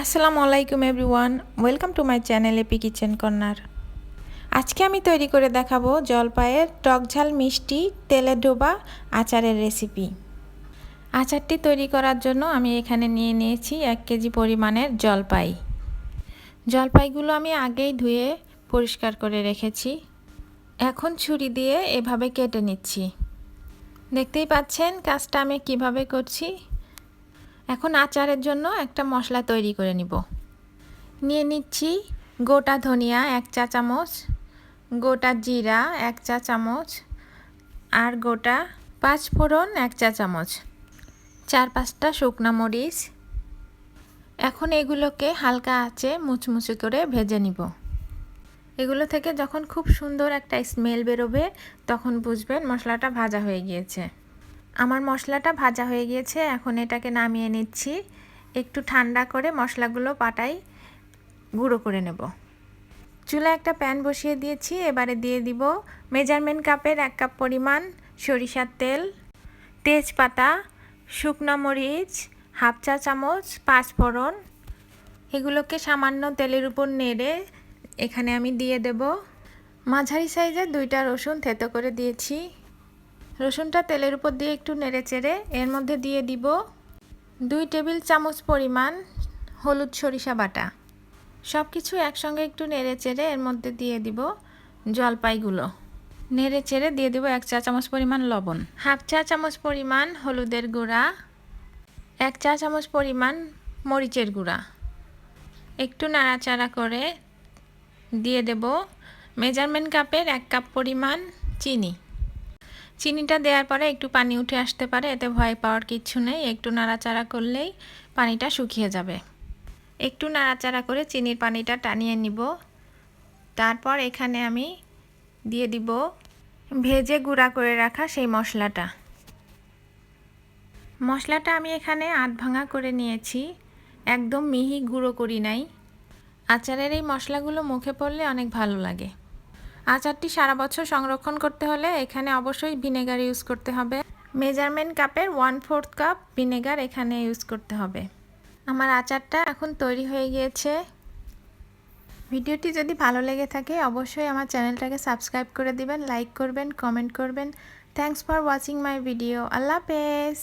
আসসালামু আলাইকুম everyone welcome to my channel AP kitchen corner আজকে আমি তৈরি করে দেখাবো জলপাইয়ের টকঝাল মিষ্টি, তেলে ডোবা আচারের রেসিপি আচারটি তৈরি করার জন্য আমি এখানে নিয়ে নিয়েছি এক কেজি পরিমাণের জলপাই। জলপাইগুলো আমি আগেই ধুয়ে পরিষ্কার করে রেখেছি। এখন ছুরি দিয়ে এভাবে কেটে নিচ্ছি। দেখতেই পাচ্ছেন কাজটা আমি কীভাবে করছি? এখন আচারের জন্য একটা মশলা তৈরি করে নিব। নিয়ে নিচ্ছি গোটা ধনিয়া এক চা চামচ, গোটা জিরা এক চা চামচ আর গোটা পাঁচ ফোড়ন এক চা চামচ। চার পাঁচটা শুকনা মরিচ। এখন এগুলোকে হালকা আঁচে মুচমুচে করে ভেজে নিব। এগুলো থেকে যখন খুব সুন্দর একটা স্মেল বেরোবে, তখন বুঝবেন মশলাটা ভাজা হয়ে গিয়েছে। আমার মশলাটা ভাজা হয়ে গিয়েছে, এখন এটাকে নামিয়ে নিচ্ছি। একটু ঠান্ডা করে মশলাগুলো পাটাই গুঁড়ো করে নেব। চুলা একটা প্যান বসিয়ে দিয়েছি, এবারে দিয়ে দিব মেজারমেন্ট কাপের এক কাপ পরিমাণ সরিষার তেল, তেজপাতা, শুকনো মরিচ, হাফ চা চামচ পাঁচ ফোড়ন এগুলোকে সামান্য তেলের উপর নেড়ে এখানে আমি দিয়ে দেব। মাঝারি সাইজের দুইটা রসুন থেতো করে দিয়েছি। রসুনটা তেলের উপর দিয়ে একটু নেড়ে চেড়ে এর মধ্যে দিয়ে দিব দুই টেবিল চামচ পরিমাণ হলুদ সরিষা বাটা। সব কিছু একসঙ্গে একটু নেড়ে চেড়ে এর মধ্যে দিয়ে দিব জলপাইগুলো। নেড়ে চেড়ে দিয়ে দিব এক চা চামচ পরিমাণ লবণ। হাফ চা চামচ পরিমাণ হলুদের গুঁড়া। এক চা চামচ পরিমাণ মরিচের গুঁড়া। একটু নাড়াচাড়া করে দিয়ে দেব। মেজারমেন্ট কাপের এক কাপ পরিমাণ চিনি। চিনিটা দেওয়ার পরে একটু পানি উঠে আসতে পারে, এতে ভয় পাওয়ার কিচ্ছু নেই। একটু নাড়াচাড়া করলেই পানিটা শুকিয়ে যাবে। একটু নাড়াচাড়া করে চিনির পানিটা টানিয়ে নিব। তারপর এখানে আমি দিয়ে দিব ভেজে গুঁড়া করে রাখা সেই মশলাটা। মশলাটা আমি এখানে আধ ভাঙা করে নিয়েছি। একদম মিহি গুঁড়ো করি নাই। আচারের এই মশলাগুলো মুখে পড়লে অনেক ভালো লাগে। আচারটি সারা বছর সংরক্ষণ করতে হলে এখানে অবশ্যই ভিনেগার ইউজ করতে হবে। মেজারমেন্ট কাপের ওয়ান ফোর্থ কাপ ভিনেগার এখানে ইউজ করতে হবে। আমার আচারটা এখন তৈরি হয়ে গিয়েছে। ভিডিওটি যদি ভালো লেগে থাকে, অবশ্যই আমার চ্যানেলটাকে সাবস্ক্রাইব করে দিবেন, লাইক করবেন, কমেন্ট করবেন। Thanks for watching my video আল্লাহ হাফেজ।